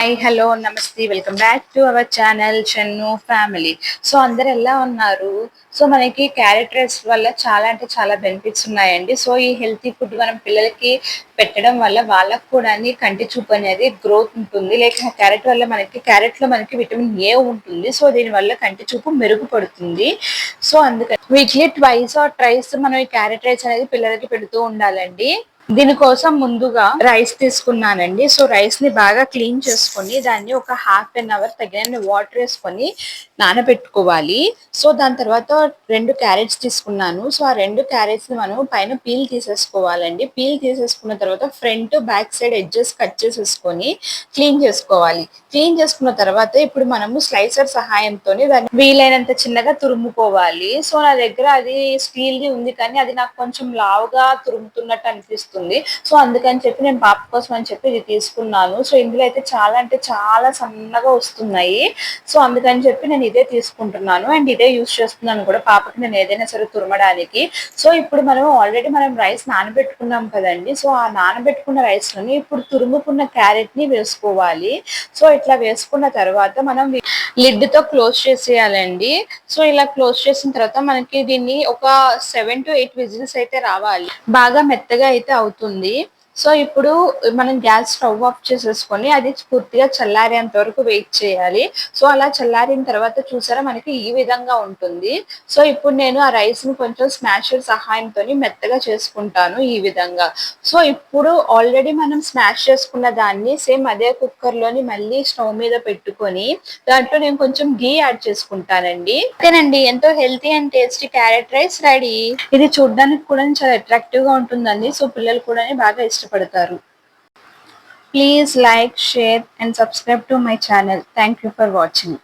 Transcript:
Hi hello నమస్తే welcome back to our channel Chennu family so అందరు ఎలా ఉన్నారు? సో మనకి క్యారెట్ రైస్ వల్ల చాలా అంటే చాలా బెనిఫిట్స్ ఉన్నాయండి. సో ఈ హెల్తీ ఫుడ్ మనం పిల్లలకి పెట్టడం వల్ల వాళ్ళకు కూడా కంటి చూపు అనేది గ్రోత్ ఉంటుంది. లేక క్యారెట్ వల్ల మనకి క్యారెట్లో మనకి విటమిన్ ఏ ఉంటుంది. సో దీని వల్ల కంటి చూపు మెరుగుపడుతుంది. సో అందుకని వీక్లీ ట్వైస్ ఆర్ ట్రైస్ మనం ఈ క్యారెట్ రైస్ అనేది పిల్లలకి పెడుతూ ఉండాలండి. దీనికోసం ముందుగా రైస్ తీసుకున్నానండి. సో రైస్ని బాగా క్లీన్ చేసుకొని దాన్ని ఒక హాఫ్ అన్ అవర్ తగిన వాటర్ వేసుకొని నానబెట్టుకోవాలి. సో దాని తర్వాత రెండు క్యారెట్స్ తీసుకున్నాను. సో ఆ రెండు క్యారెట్స్ని మనం పైన పీల్ తీసేసుకోవాలండి. పీల్ తీసేసుకున్న తర్వాత front back side edges cut చేసేసుకొని క్లీన్ చేసుకోవాలి. క్లీన్ చేసుకున్న తర్వాత ఇప్పుడు మనము స్లైసర్ సహాయంతో దాన్ని వీలైనంత చిన్నగా తురుముకోవాలి. సో నా దగ్గర అది స్టీల్ ది ఉంది కానీ అది నాకు కొంచెం లావుగా తురుముతున్నట్టు అనిపిస్తుంది. సో అందుకని చెప్పి నేను పాప కోసం అని చెప్పి ఇది తీసుకున్నాను. సో ఇందులో అయితే చాలా అంటే చాలా సన్నగా వస్తున్నాయి. సో అందుకని చెప్పి నేను ఇదే తీసుకుంటున్నాను. అండ్ ఇదే యూస్ చేస్తున్నాను కూడా పాపకి నేను ఏదైనా సరే తురమడానికి. సో ఇప్పుడు మనం ఆల్రెడీ మనం రైస్ నానబెట్టుకున్నాం కదండి. సో ఆ నానబెట్టుకున్న రైస్లోని ఇప్పుడు తురుముకున్న క్యారెట్ని వేసుకోవాలి. సో ఇట్లా వేసుకున్న తర్వాత మనం లిడ్తో క్లోజ్ చేసేయాలండి. సో ఇలా క్లోజ్ చేసిన తర్వాత మనకి దీన్ని ఒక సెవెన్ టు ఎయిట్ విజిల్స్ అయితే రావాలి. బాగా మెత్తగా అయితే అవుతుంది. సో ఇప్పుడు మనం గ్యాస్ స్టవ్ ఆఫ్ చేసేసుకొని అది పూర్తిగా చల్లారేంత వరకు వెయిట్ చేయాలి. సో అలా చల్లారిన తర్వాత చూసారా మనకి ఈ విధంగా ఉంటుంది. సో ఇప్పుడు నేను ఆ రైస్ని కొంచెం స్మాషర్ సహాయంతో మెత్తగా చేసుకుంటాను ఈ విధంగా. సో ఇప్పుడు ఆల్రెడీ మనం స్మాష్ చేసుకున్న దాన్ని సేమ్ అదే కుక్కర్లోని మళ్ళీ స్టవ్ మీద పెట్టుకొని దాంట్లో నేను కొంచెం గీ యాడ్ చేసుకుంటానండి. అంతేనండి ఎంతో healthy and tasty carrot rice ready. ఇది చూడడానికి కూడా చాలా అట్రాక్టివ్గా ఉంటుందండి. సో పిల్లలు కూడా బాగా ఇష్టపడతారు. Please like share and subscribe to my channel thank you for watching